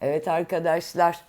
Evet arkadaşlar,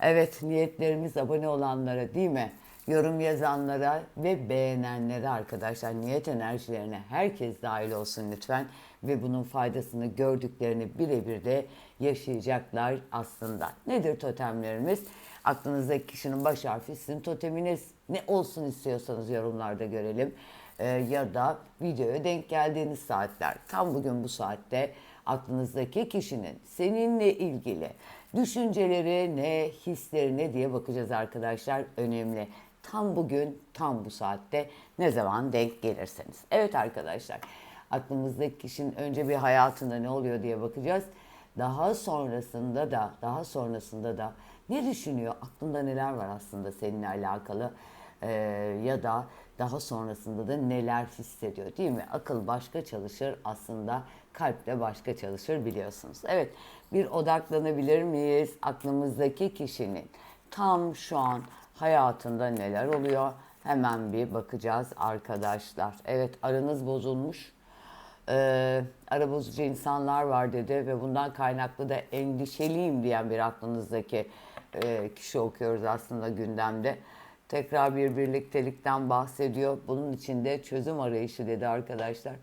evet niyetlerimiz abone olanlara değil mi? Yorum yazanlara ve beğenenlere arkadaşlar niyet enerjilerine herkes dahil olsun lütfen. Ve bunun faydasını gördüklerini birebir de yaşayacaklar aslında. Nedir totemlerimiz? Aklınızdaki kişinin baş harfi sizin toteminiz ne olsun istiyorsanız yorumlarda görelim. Ee, ya da videoya denk geldiğiniz saatler. Tam bugün bu saatte aklınızdaki kişinin seninle ilgili düşünceleri ne, hisleri ne diye bakacağız arkadaşlar. Önemli. Tam bugün, tam bu saatte ne zaman denk gelirseniz. Evet arkadaşlar, aklımızdaki kişinin önce bir hayatında ne oluyor diye bakacağız. Daha sonrasında da, daha sonrasında da ne düşünüyor, aklında neler var aslında seninle alakalı Ee, ya da daha sonrasında da neler hissediyor değil mi? Akıl başka çalışır aslında kalp de başka çalışır biliyorsunuz. Evet bir odaklanabilir miyiz aklımızdaki kişinin tam şu an hayatında neler oluyor? Hemen bir bakacağız arkadaşlar. Evet aranız bozulmuş. Ee, ara bozucu insanlar var dedi ve bundan kaynaklı da endişeliyim diyen bir aklınızdaki e, kişi okuyoruz aslında gündemde. Tekrar bir birliktelikten bahsediyor. Bunun için de çözüm arayışı dedi arkadaşlar.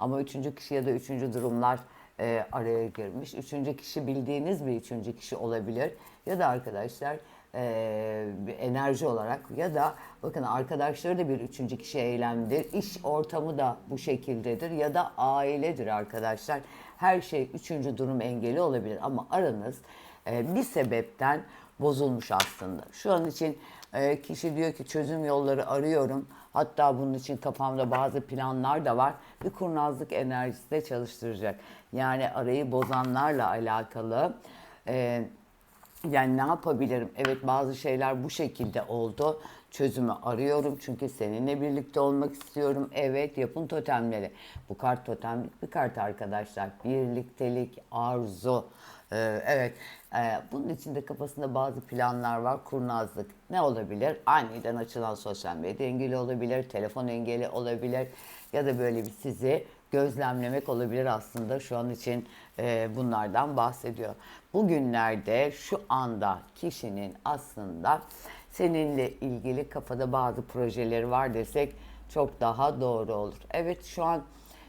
Ama üçüncü kişi ya da üçüncü durumlar e, araya girmiş. Üçüncü kişi bildiğiniz bir üçüncü kişi olabilir. Ya da arkadaşlar e, enerji olarak ya da bakın arkadaşları da bir üçüncü kişi eylemdir. İş ortamı da bu şekildedir ya da ailedir arkadaşlar. Her şey üçüncü durum engeli olabilir ama aranız e, bir sebepten bozulmuş aslında. Şu an için e, kişi diyor ki çözüm yolları arıyorum. Hatta bunun için kafamda bazı planlar da var. Bir kurnazlık enerjisi de çalıştıracak. Yani arayı bozanlarla alakalı e, yani ne yapabilirim? Evet bazı şeyler bu şekilde oldu. Çözümü arıyorum çünkü seninle birlikte olmak istiyorum. Evet yapın totemleri. Bu kart totemlik bir kart arkadaşlar. Birliktelik, arzu. Ee, evet ee, bunun içinde kafasında bazı planlar var. Kurnazlık ne olabilir? Aniden açılan sosyal medya engeli olabilir. Telefon engeli olabilir. Ya da böyle bir sizi gözlemlemek olabilir aslında şu an için e, bunlardan bahsediyor. Bugünlerde şu anda kişinin aslında seninle ilgili kafada bazı projeleri var desek çok daha doğru olur. Evet şu an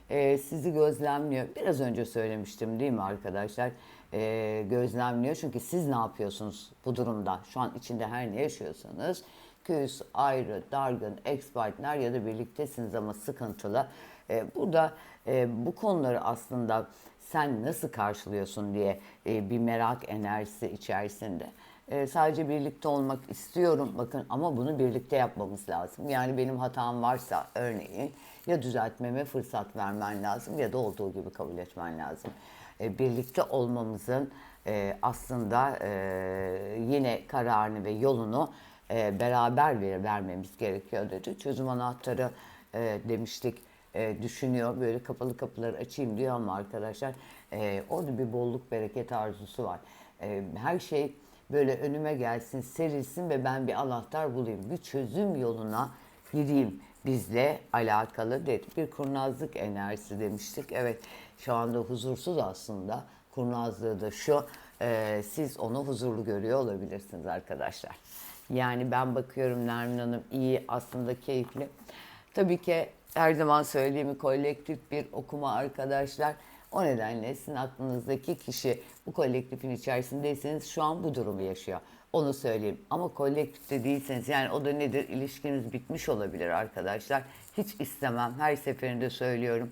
e, sizi gözlemliyor. Biraz önce söylemiştim değil mi arkadaşlar? E, gözlemliyor çünkü siz ne yapıyorsunuz bu durumda? Şu an içinde her ne yaşıyorsanız küs, ayrı, dargın, ex partner ya da birliktesiniz ama sıkıntılı. E, burada e, bu konuları aslında sen nasıl karşılıyorsun diye e, bir merak enerjisi içerisinde. E, sadece birlikte olmak istiyorum bakın ama bunu birlikte yapmamız lazım. Yani benim hatam varsa örneğin ya düzeltmeme fırsat vermen lazım ya da olduğu gibi kabul etmen lazım. E, birlikte olmamızın e, aslında e, yine kararını ve yolunu beraber ver, vermemiz gerekiyor dedi. Çözüm anahtarı demiştik düşünüyor. Böyle kapalı kapıları açayım diyor ama arkadaşlar orada bir bolluk bereket arzusu var. Her şey böyle önüme gelsin, serilsin ve ben bir anahtar bulayım. Bir çözüm yoluna gireyim bizle alakalı dedi. Bir kurnazlık enerjisi demiştik. Evet şu anda huzursuz aslında. Kurnazlığı da şu. e, siz onu huzurlu görüyor olabilirsiniz arkadaşlar. Yani ben bakıyorum Nermin Hanım iyi aslında keyifli. Tabii ki her zaman söylediğimi kolektif bir okuma arkadaşlar. O nedenle sizin aklınızdaki kişi bu kolektifin içerisindeyseniz şu an bu durumu yaşıyor. Onu söyleyeyim. Ama kolektifte değilseniz yani o da nedir? İlişkiniz bitmiş olabilir arkadaşlar. Hiç istemem. Her seferinde söylüyorum.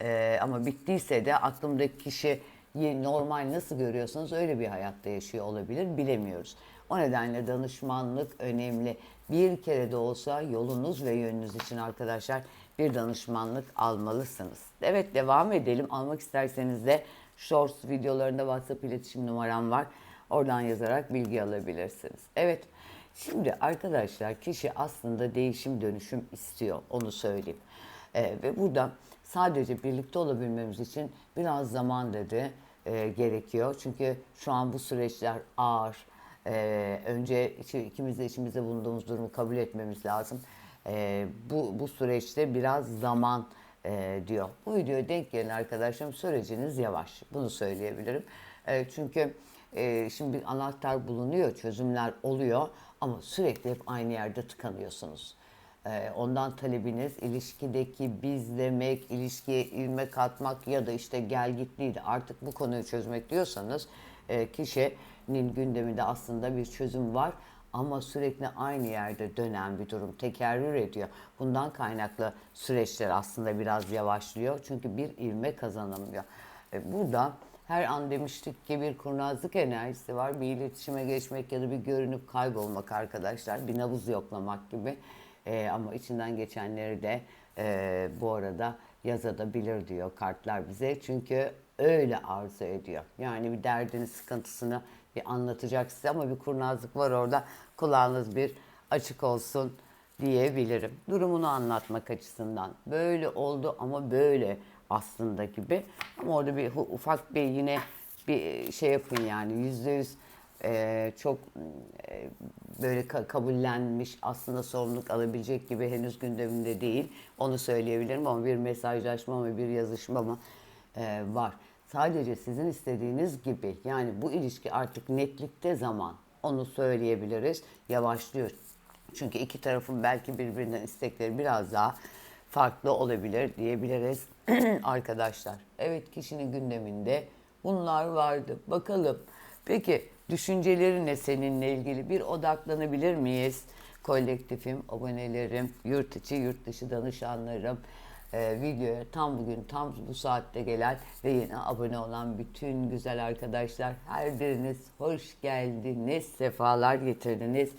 Ee, ama bittiyse de aklımdaki kişi normal nasıl görüyorsanız öyle bir hayatta yaşıyor olabilir. Bilemiyoruz. O nedenle danışmanlık önemli. Bir kere de olsa yolunuz ve yönünüz için arkadaşlar bir danışmanlık almalısınız. Evet devam edelim. Almak isterseniz de Shorts videolarında WhatsApp iletişim numaram var. Oradan yazarak bilgi alabilirsiniz. Evet. Şimdi arkadaşlar kişi aslında değişim dönüşüm istiyor. Onu söyleyeyim. Ee, ve burada sadece birlikte olabilmemiz için biraz zaman dedi e, gerekiyor. Çünkü şu an bu süreçler ağır. Ee, önce ikimiz de içimizde bulunduğumuz durumu kabul etmemiz lazım. Ee, bu, bu süreçte biraz zaman e, diyor. Bu videoya denk gelin arkadaşlarım süreciniz yavaş. Bunu söyleyebilirim. E, çünkü e, şimdi anahtar bulunuyor, çözümler oluyor ama sürekli hep aynı yerde tıkanıyorsunuz. E, ondan talebiniz ilişkideki biz demek, ilişkiye ilmek katmak ya da işte gel git. Artık bu konuyu çözmek diyorsanız e, kişinin gündeminde aslında bir çözüm var ama sürekli aynı yerde dönen bir durum tekerrür ediyor. Bundan kaynaklı süreçler aslında biraz yavaşlıyor. Çünkü bir ilme kazanamıyor. E, burada her an demiştik ki bir kurnazlık enerjisi var. Bir iletişime geçmek ya da bir görünüp kaybolmak arkadaşlar. Bir nabız yoklamak gibi. E, ama içinden geçenleri de e, bu arada yazabilir diyor kartlar bize. Çünkü öyle arzu ediyor. Yani bir derdini, sıkıntısını bir anlatacak size ama bir kurnazlık var orada. Kulağınız bir açık olsun diyebilirim. Durumunu anlatmak açısından. Böyle oldu ama böyle aslında gibi. Ama orada bir ufak bir yine bir şey yapın yani yüzde yüz e, çok e, böyle ka- kabullenmiş aslında sorumluluk alabilecek gibi henüz gündeminde değil. Onu söyleyebilirim ama bir mesajlaşma mı bir yazışma mı e, var. Sadece sizin istediğiniz gibi yani bu ilişki artık netlikte zaman onu söyleyebiliriz. Yavaşlıyor. Çünkü iki tarafın belki birbirinden istekleri biraz daha farklı olabilir diyebiliriz arkadaşlar. Evet kişinin gündeminde bunlar vardı. Bakalım. Peki düşünceleri ne seninle ilgili? Bir odaklanabilir miyiz? Kolektifim, abonelerim, yurt içi, yurt dışı danışanlarım, e, videoya tam bugün tam bu saatte gelen ve yine abone olan bütün güzel arkadaşlar her biriniz hoş geldiniz, sefalar getirdiniz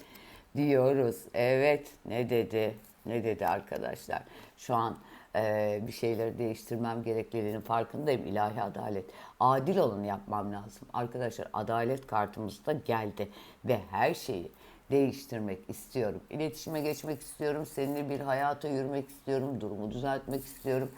diyoruz. Evet ne dedi? Ne dedi arkadaşlar? Şu an e, bir şeyleri değiştirmem gerekliliğinin farkındayım. İlahi adalet. Adil olanı yapmam lazım. Arkadaşlar adalet kartımız da geldi ve her şeyi değiştirmek istiyorum. İletişime geçmek istiyorum. Seninle bir hayata yürümek istiyorum. Durumu düzeltmek istiyorum.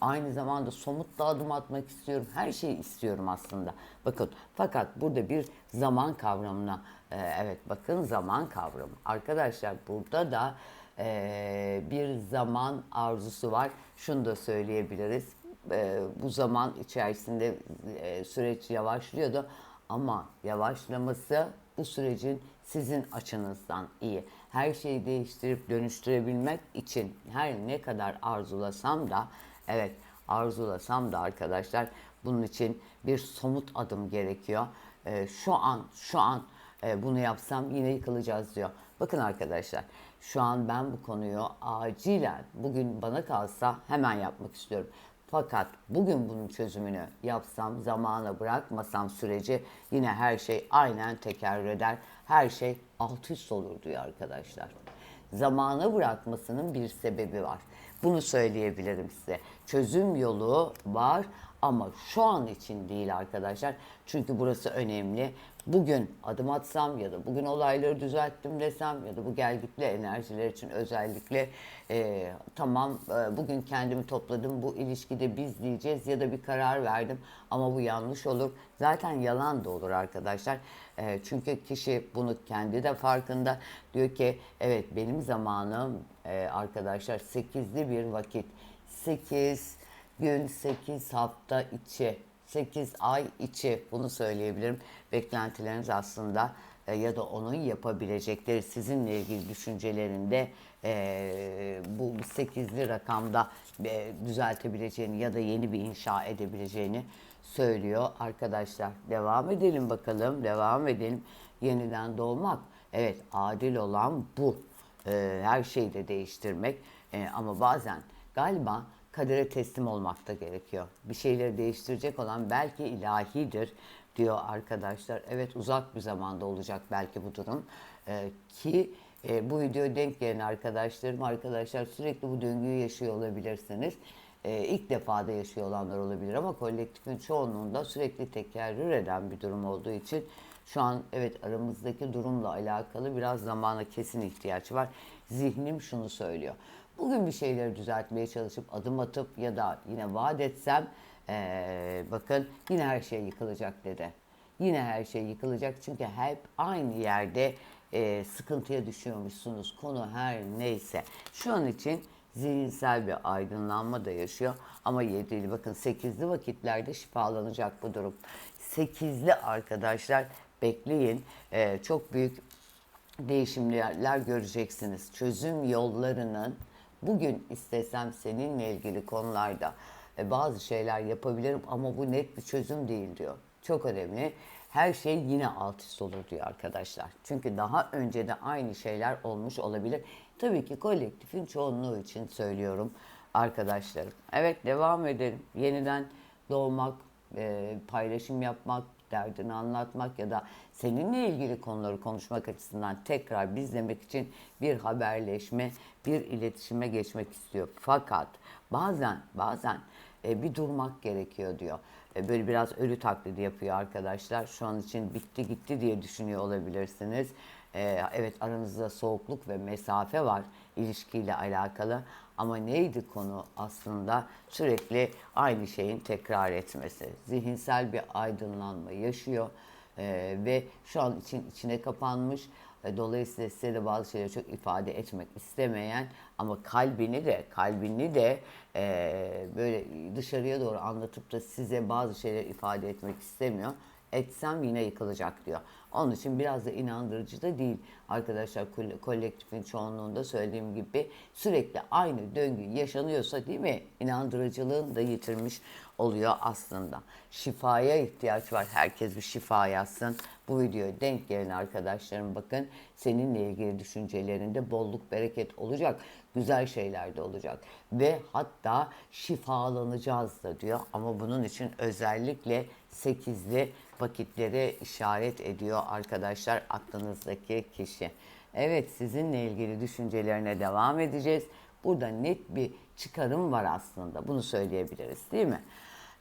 Aynı zamanda somut da adım atmak istiyorum. Her şeyi istiyorum aslında. Bakın fakat burada bir zaman kavramına evet bakın zaman kavramı. Arkadaşlar burada da e, bir zaman arzusu var. Şunu da söyleyebiliriz. E, bu zaman içerisinde e, süreç yavaşlıyordu ama yavaşlaması bu sürecin sizin açınızdan iyi. Her şeyi değiştirip dönüştürebilmek için her ne kadar arzulasam da evet arzulasam da arkadaşlar bunun için bir somut adım gerekiyor. Ee, şu an şu an bunu yapsam yine yıkılacağız diyor. Bakın arkadaşlar şu an ben bu konuyu acilen bugün bana kalsa hemen yapmak istiyorum. Fakat bugün bunun çözümünü yapsam, zamana bırakmasam süreci yine her şey aynen tekerrür eder. Her şey alt üst olur diyor arkadaşlar. Zamana bırakmasının bir sebebi var. Bunu söyleyebilirim size. Çözüm yolu var ama şu an için değil arkadaşlar. Çünkü burası önemli. Bugün adım atsam ya da bugün olayları düzelttim desem ya da bu gelgitli enerjiler için özellikle e, tamam e, bugün kendimi topladım bu ilişkide biz diyeceğiz ya da bir karar verdim ama bu yanlış olur. Zaten yalan da olur arkadaşlar. E, çünkü kişi bunu kendi de farkında. Diyor ki evet benim zamanım e, arkadaşlar 8'li bir vakit. 8 gün 8 hafta içi 8 ay içi bunu söyleyebilirim. Beklentileriniz aslında e, ya da onun yapabilecekleri sizinle ilgili düşüncelerinde e, bu 8'li rakamda e, düzeltebileceğini ya da yeni bir inşa edebileceğini söylüyor arkadaşlar. Devam edelim bakalım. Devam edelim. Yeniden doğmak. Evet adil olan bu. E, her şeyi de değiştirmek. E, ama bazen galiba kadere teslim olmak da gerekiyor. Bir şeyleri değiştirecek olan belki ilahidir diyor arkadaşlar. Evet uzak bir zamanda olacak belki bu durum. Ee, ki e, bu video denk gelen arkadaşlarım, arkadaşlar sürekli bu döngüyü yaşıyor olabilirsiniz. Ee, ilk defa da yaşıyor olanlar olabilir ama kolektifin çoğunluğunda sürekli tekerrür eden bir durum olduğu için Şu an evet aramızdaki durumla alakalı biraz zamana kesin ihtiyaç var. Zihnim şunu söylüyor. Bugün bir şeyleri düzeltmeye çalışıp adım atıp ya da yine vaat etsem eee, bakın yine her şey yıkılacak dedi. Yine her şey yıkılacak çünkü hep aynı yerde eee, sıkıntıya düşüyormuşsunuz. Konu her neyse. Şu an için zihinsel bir aydınlanma da yaşıyor. Ama yedili bakın sekizli vakitlerde şifalanacak bu durum. Sekizli arkadaşlar bekleyin. Eee, çok büyük değişimler göreceksiniz. Çözüm yollarının bugün istesem seninle ilgili konularda e, bazı şeyler yapabilirim ama bu net bir çözüm değil diyor. Çok önemli. Her şey yine alt üst olur diyor arkadaşlar. Çünkü daha önce de aynı şeyler olmuş olabilir. Tabii ki kolektifin çoğunluğu için söylüyorum arkadaşlarım. Evet devam edelim. Yeniden doğmak, e, paylaşım yapmak, derdini anlatmak ya da seninle ilgili konuları konuşmak açısından tekrar bizlemek için bir haberleşme, bir iletişime geçmek istiyor. Fakat bazen bazen e, bir durmak gerekiyor diyor. E, böyle biraz ölü taklidi yapıyor arkadaşlar. Şu an için bitti gitti diye düşünüyor olabilirsiniz. E, evet aranızda soğukluk ve mesafe var ilişkiyle alakalı. Ama neydi konu aslında? Sürekli aynı şeyin tekrar etmesi. Zihinsel bir aydınlanma yaşıyor Ee, ve şu an için içine kapanmış. Dolayısıyla size de bazı şeyleri çok ifade etmek istemeyen ama kalbini de kalbini de e, böyle dışarıya doğru anlatıp da size bazı şeyler ifade etmek istemiyor etsem yine yıkılacak diyor. Onun için biraz da inandırıcı da değil. Arkadaşlar kol- kolektifin çoğunluğunda söylediğim gibi sürekli aynı döngü yaşanıyorsa değil mi? İnandırıcılığını da yitirmiş oluyor aslında. Şifaya ihtiyaç var. Herkes bir şifa yazsın. Bu videoya denk gelin arkadaşlarım bakın. Seninle ilgili düşüncelerinde bolluk bereket olacak. Güzel şeyler de olacak. Ve hatta şifalanacağız da diyor. Ama bunun için özellikle 8'li vakitleri işaret ediyor arkadaşlar aklınızdaki kişi. Evet sizinle ilgili düşüncelerine devam edeceğiz. Burada net bir çıkarım var aslında. Bunu söyleyebiliriz değil mi?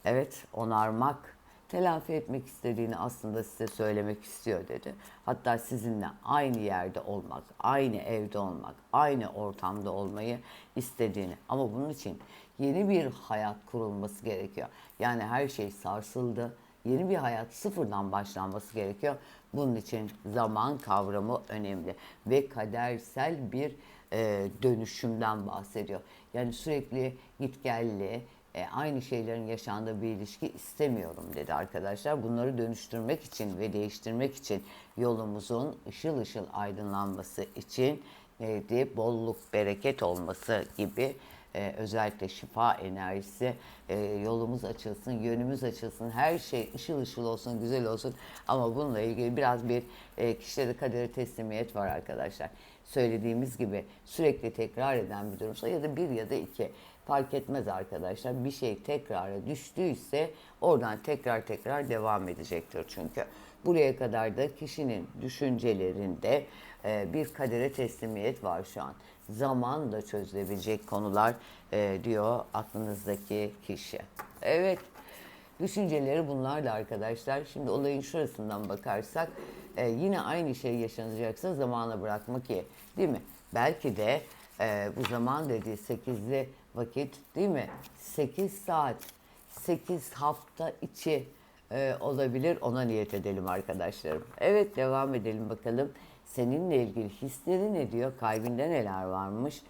Evet onarmak, telafi etmek istediğini aslında size söylemek istiyor dedi. Hatta sizinle aynı yerde olmak, aynı evde olmak, aynı ortamda olmayı istediğini. Ama bunun için yeni bir hayat kurulması gerekiyor. Yani her şey sarsıldı. Yeni bir hayat sıfırdan başlanması gerekiyor. Bunun için zaman kavramı önemli ve kadersel bir e, dönüşümden bahsediyor. Yani sürekli gitgelli, e, aynı şeylerin yaşandığı bir ilişki istemiyorum dedi arkadaşlar. Bunları dönüştürmek için ve değiştirmek için yolumuzun ışıl ışıl aydınlanması için neydi? Bolluk, bereket olması gibi e, özellikle şifa enerjisi e, yolumuz açılsın, yönümüz açılsın, her şey ışıl ışıl olsun, güzel olsun. Ama bununla ilgili biraz bir e, kişilere kadere teslimiyet var arkadaşlar. Söylediğimiz gibi sürekli tekrar eden bir durumsa ya da bir ya da iki fark etmez arkadaşlar. Bir şey tekrara düştüyse oradan tekrar tekrar devam edecektir çünkü. Buraya kadar da kişinin düşüncelerinde e, bir kadere teslimiyet var şu an. Zamanla çözülebilecek konular e, diyor aklınızdaki kişi. Evet. Düşünceleri bunlar da arkadaşlar. Şimdi olayın şurasından bakarsak e, yine aynı şey yaşanacaksa zamana bırakmak iyi. Değil mi? Belki de e, bu zaman dediği 8'li vakit değil mi? 8 saat, 8 hafta içi e, olabilir. Ona niyet edelim arkadaşlarım. Evet devam edelim bakalım. Seninle ilgili hisleri ne diyor? Kalbinde neler varmış?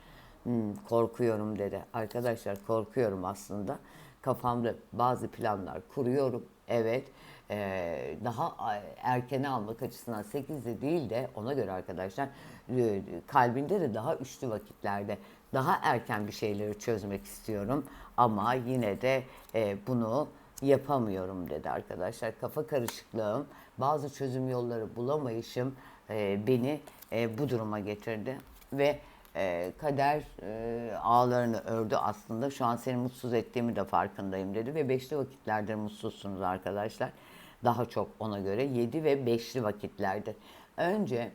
Hmm, korkuyorum dedi. Arkadaşlar korkuyorum aslında. Kafamda bazı planlar kuruyorum. Evet. Ee, daha erkene almak açısından 8'de değil de ona göre arkadaşlar e, kalbinde de daha üçlü vakitlerde daha erken bir şeyleri çözmek istiyorum ama yine de e, bunu yapamıyorum dedi arkadaşlar. Kafa karışıklığım, bazı çözüm yolları bulamayışım e, beni e, bu duruma getirdi ve e, kader ağlarını ördü aslında. Şu an seni mutsuz ettiğimi de farkındayım dedi ve beşli vakitlerdir mutsuzsunuz arkadaşlar. Daha çok ona göre yedi ve beşli vakitlerde. Önce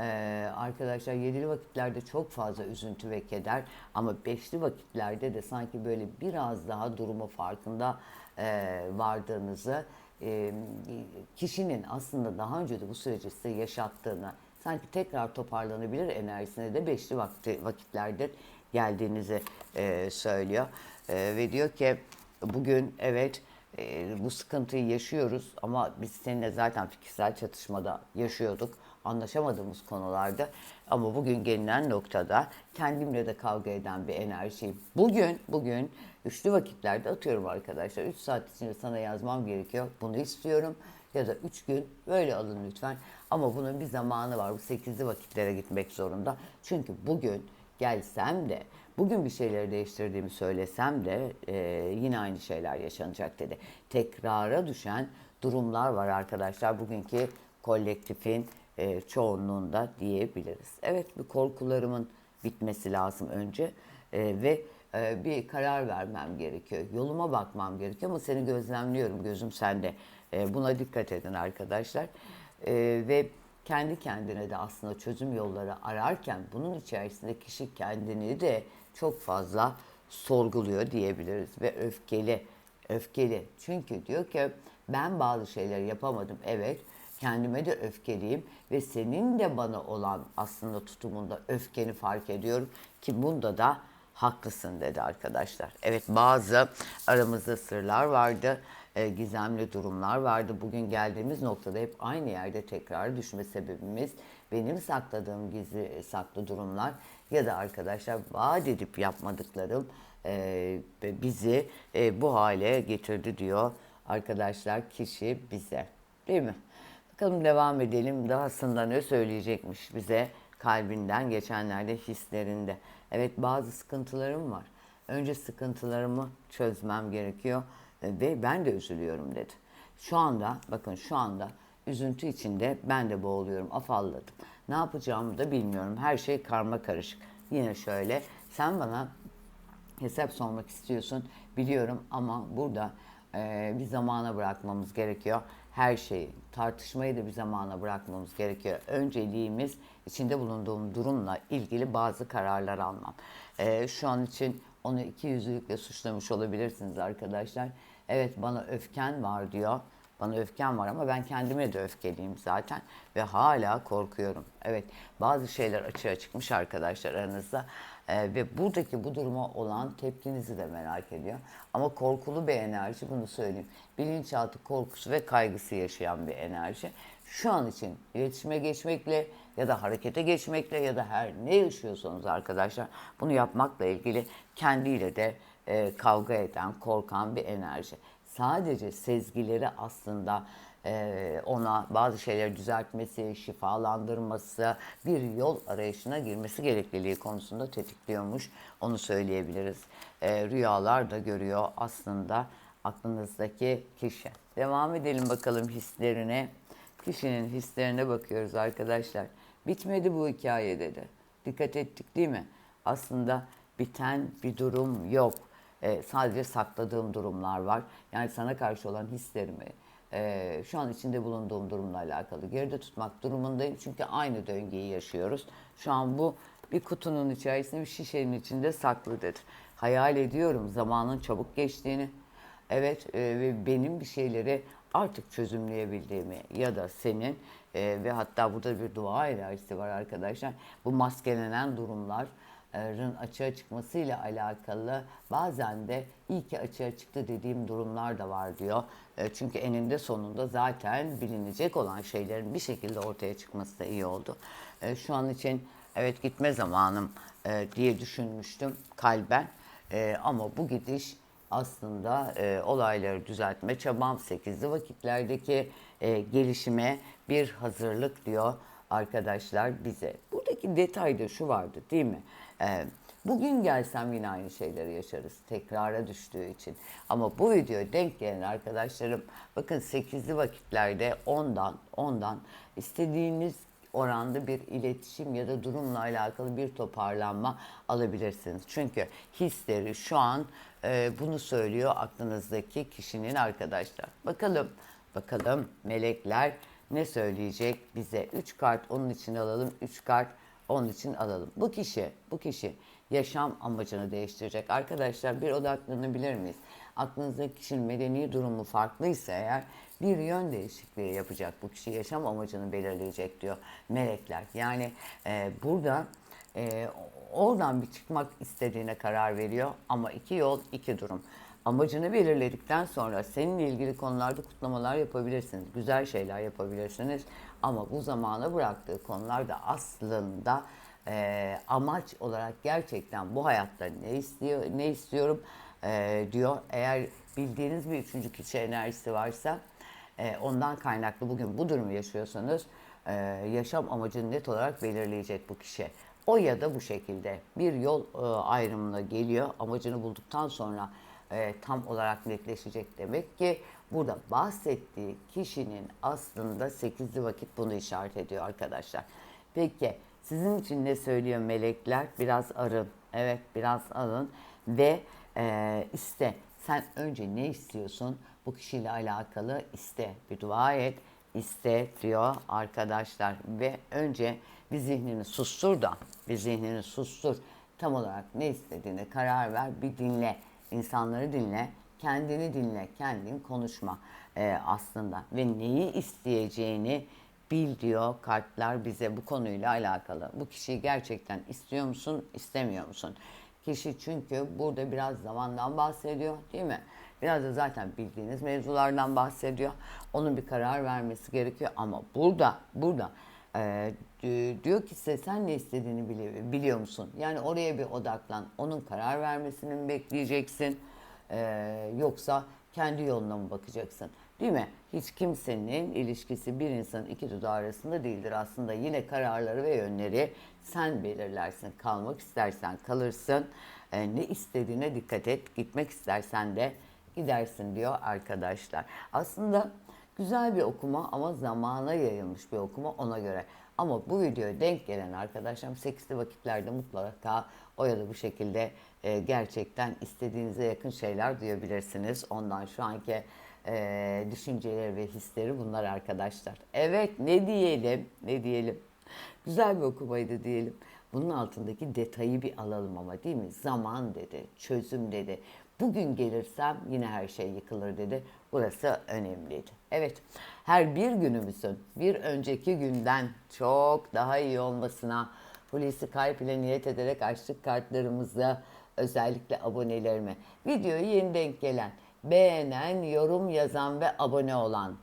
ee, arkadaşlar yedili vakitlerde çok fazla üzüntü ve keder ama beşli vakitlerde de sanki böyle biraz daha durumu farkında e, vardığınızı e, kişinin aslında daha önce de bu süreci size yaşattığını, sanki tekrar toparlanabilir enerjisine de beşli vakti, vakitlerdir geldiğinizi e, söylüyor. E, ve diyor ki bugün evet e, bu sıkıntıyı yaşıyoruz ama biz seninle zaten fikirsel çatışmada yaşıyorduk. Anlaşamadığımız konularda ama bugün gelinen noktada kendimle de kavga eden bir enerjiyim. Bugün, bugün üçlü vakitlerde atıyorum arkadaşlar. 3 saat içinde sana yazmam gerekiyor. Bunu istiyorum. Ya da 3 gün böyle alın lütfen. Ama bunun bir zamanı var. Bu 8'li vakitlere gitmek zorunda. Çünkü bugün gelsem de bugün bir şeyleri değiştirdiğimi söylesem de e, yine aynı şeyler yaşanacak dedi. Tekrara düşen durumlar var arkadaşlar. Bugünkü kolektifin e, çoğunluğunda diyebiliriz. Evet bir korkularımın bitmesi lazım önce E, ve e, bir karar vermem gerekiyor. Yoluma bakmam gerekiyor ama seni gözlemliyorum gözüm sende. E, buna dikkat edin arkadaşlar. E, ve kendi kendine de aslında çözüm yolları ararken bunun içerisinde kişi kendini de çok fazla sorguluyor diyebiliriz ve öfkeli öfkeli çünkü diyor ki ben bazı şeyleri yapamadım evet kendime de öfkeliyim ve senin de bana olan aslında tutumunda öfkeni fark ediyorum ki bunda da haklısın dedi arkadaşlar. Evet bazı aramızda sırlar vardı, e, gizemli durumlar vardı. Bugün geldiğimiz noktada hep aynı yerde tekrar düşme sebebimiz benim sakladığım gizli saklı durumlar ya da arkadaşlar vaat edip yapmadıklarım e, bizi e, bu hale getirdi diyor arkadaşlar kişi bize. Değil mi? Bakalım devam edelim. Dahasında ne söyleyecekmiş bize kalbinden geçenlerde hislerinde. Evet bazı sıkıntılarım var. Önce sıkıntılarımı çözmem gerekiyor ve ben de üzülüyorum dedi. Şu anda bakın şu anda üzüntü içinde ben de boğuluyorum, afalladım. Ne yapacağımı da bilmiyorum. Her şey karma karışık. Yine şöyle sen bana hesap sormak istiyorsun biliyorum ama burada e, bir zamana bırakmamız gerekiyor. Her şeyi, tartışmayı da bir zamana bırakmamız gerekiyor. Önceliğimiz içinde bulunduğum durumla ilgili bazı kararlar almam. E, şu an için onu iki yüzlülükle suçlamış olabilirsiniz arkadaşlar. Evet bana öfken var diyor. Bana öfkem var ama ben kendime de öfkeliyim zaten ve hala korkuyorum. Evet bazı şeyler açığa çıkmış arkadaşlar aranızda Ee, ve buradaki bu duruma olan tepkinizi de merak ediyor. Ama korkulu bir enerji bunu söyleyeyim. Bilinçaltı korkusu ve kaygısı yaşayan bir enerji. Şu an için iletişime geçmekle ya da harekete geçmekle ya da her ne yaşıyorsanız arkadaşlar bunu yapmakla ilgili kendiyle de e, kavga eden, korkan bir enerji sadece sezgileri aslında e, ona bazı şeyleri düzeltmesi, şifalandırması, bir yol arayışına girmesi gerekliliği konusunda tetikliyormuş. Onu söyleyebiliriz. E, rüyalar da görüyor aslında aklınızdaki kişi. Devam edelim bakalım hislerine. Kişinin hislerine bakıyoruz arkadaşlar. Bitmedi bu hikaye dedi. Dikkat ettik değil mi? Aslında biten bir durum yok. E, sadece sakladığım durumlar var. Yani sana karşı olan hislerimi e, şu an içinde bulunduğum durumla alakalı geride tutmak durumundayım. Çünkü aynı döngüyü yaşıyoruz. Şu an bu bir kutunun içerisinde bir şişenin içinde saklıdır. Hayal ediyorum zamanın çabuk geçtiğini. Evet e, ve benim bir şeyleri artık çözümleyebildiğimi ya da senin e, ve hatta burada bir dua enerjisi var arkadaşlar. Bu maskelenen durumlar açığa çıkmasıyla alakalı bazen de iyi ki açığa çıktı dediğim durumlar da var diyor. E, Çünkü eninde sonunda zaten bilinecek olan şeylerin bir şekilde ortaya çıkması da iyi oldu. E, Şu an için evet gitme zamanım e, diye düşünmüştüm kalben. Ama bu gidiş aslında olayları düzeltme çabam 8'li vakitlerdeki gelişime bir hazırlık diyor arkadaşlar bize. Buradaki detayda şu vardı değil mi? Ee, bugün gelsem yine aynı şeyleri yaşarız. Tekrara düştüğü için. Ama bu videoya denk gelen arkadaşlarım bakın 8'li vakitlerde ondan ondan istediğiniz oranda bir iletişim ya da durumla alakalı bir toparlanma alabilirsiniz. Çünkü hisleri şu an e, bunu söylüyor aklınızdaki kişinin arkadaşlar. Bakalım, bakalım melekler ne söyleyecek bize? 3 kart onun için alalım. 3 kart Onun için alalım. Bu kişi, bu kişi yaşam amacını değiştirecek. Arkadaşlar bir odaklanabilir miyiz? Aklınızdaki kişinin medeni durumu farklıysa eğer bir yön değişikliği yapacak. Bu kişi yaşam amacını belirleyecek diyor melekler. Yani e, burada e, oradan bir çıkmak istediğine karar veriyor ama iki yol iki durum. Amacını belirledikten sonra seninle ilgili konularda kutlamalar yapabilirsiniz. Güzel şeyler yapabilirsiniz. Ama bu zamana bıraktığı konular da aslında e, amaç olarak gerçekten bu hayatta ne istiyor, ne istiyorum e, diyor. Eğer bildiğiniz bir üçüncü kişi enerjisi varsa e, ondan kaynaklı bugün bu durumu yaşıyorsanız e, yaşam amacını net olarak belirleyecek bu kişi. O ya da bu şekilde bir yol e, ayrımına geliyor. Amacını bulduktan sonra e, tam olarak netleşecek demek ki burada bahsettiği kişinin aslında 8'li vakit bunu işaret ediyor arkadaşlar. Peki sizin için ne söylüyor melekler? Biraz arın. Evet biraz arın ve e, iste. Sen önce ne istiyorsun? Bu kişiyle alakalı iste. Bir dua et. iste diyor arkadaşlar. Ve önce bir zihnini sustur da bir zihnini sustur. Tam olarak ne istediğine karar ver. Bir dinle. İnsanları dinle. Kendini dinle. Kendin konuşma e, aslında. Ve neyi isteyeceğini bil diyor kartlar bize bu konuyla alakalı. Bu kişiyi gerçekten istiyor musun, istemiyor musun? Kişi çünkü burada biraz zamandan bahsediyor değil mi? Biraz da zaten bildiğiniz mevzulardan bahsediyor. Onun bir karar vermesi gerekiyor ama burada, burada e, di- diyor ki size sen ne istediğini bili- biliyor musun? Yani oraya bir odaklan. Onun karar vermesini mi bekleyeceksin? E, yoksa kendi yoluna mı bakacaksın? Değil mi? Hiç kimsenin ilişkisi bir insanın iki dudağı arasında değildir. Aslında yine kararları ve yönleri sen belirlersin. Kalmak istersen kalırsın. E, ne istediğine dikkat et. Gitmek istersen de gidersin diyor arkadaşlar. Aslında güzel bir okuma ama zamana yayılmış bir okuma ona göre. Ama bu videoya denk gelen arkadaşlarım 8'li vakitlerde mutlaka o ya da bu şekilde e, gerçekten istediğinize yakın şeyler duyabilirsiniz. Ondan şu anki e, düşünceleri ve hisleri bunlar arkadaşlar. Evet ne diyelim ne diyelim. Güzel bir okumaydı diyelim. Bunun altındaki detayı bir alalım ama değil mi? Zaman dedi, çözüm dedi. Bugün gelirsem yine her şey yıkılır dedi. Burası önemliydi. Evet, her bir günümüzün bir önceki günden çok daha iyi olmasına Hulusi Kalp ile niyet ederek açtık kartlarımızı özellikle abonelerime. Videoyu yeni denk gelen, beğenen, yorum yazan ve abone olan